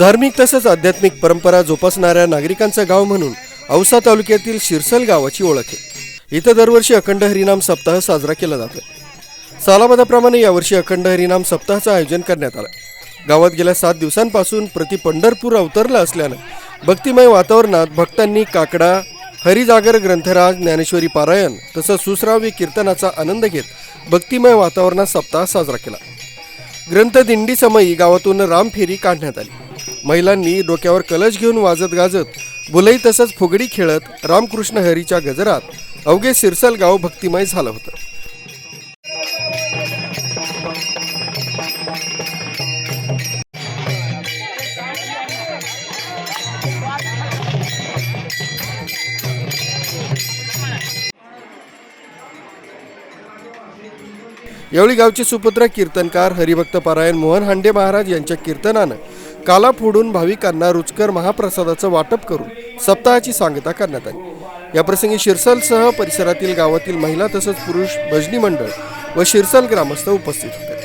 धार्मिक तसंच आध्यात्मिक परंपरा जोपासणाऱ्या नागरिकांचं गाव म्हणून औसा तालुक्यातील शिरसल गावाची ओळख आहे. इथं दरवर्षी अखंड हरिनाम सप्ताह साजरा केला जातो सालाबादाप्रमाणे यावर्षी अखंड हरिनाम सप्ताहाचं आयोजन करण्यात आलं गावात गेल्या सात दिवसांपासून प्रति पंढरपूर अवतरलं असल्यानं भक्तिमय वातावरणात भक्तांनी काकडा हरिजागर ग्रंथराज ज्ञानेश्वरी पारायण तसंच सुश्राव्य कीर्तनाचा आनंद घेत भक्तिमय वातावरणात सप्ताह साजरा केला. ग्रंथदिंडी समयी गावातून रामफेरी काढण्यात आली. महिलांनी डोक्यावर कलश घेऊन वाजत गाजत बुलई तसंच फुगडी खेळत रामकृष्ण हरीच्या गजरात अवघे सिरसल गाव भक्तिमय झालं होतं. यावेळी गावचे सुपुत्र कीर्तनकार हरिभक्त पारायण मोहन हांडे महाराज यांच्या कीर्तनानं काला फोडून भाविकांना रुचकर महाप्रसादाचं वाटप करून सप्ताहाची सांगता करण्यात आली. याप्रसंगी शिरसलसह परिसरातील गावातील महिला तसंच पुरुष भजनी मंडळ व शिरसल ग्रामस्थ उपस्थित होते.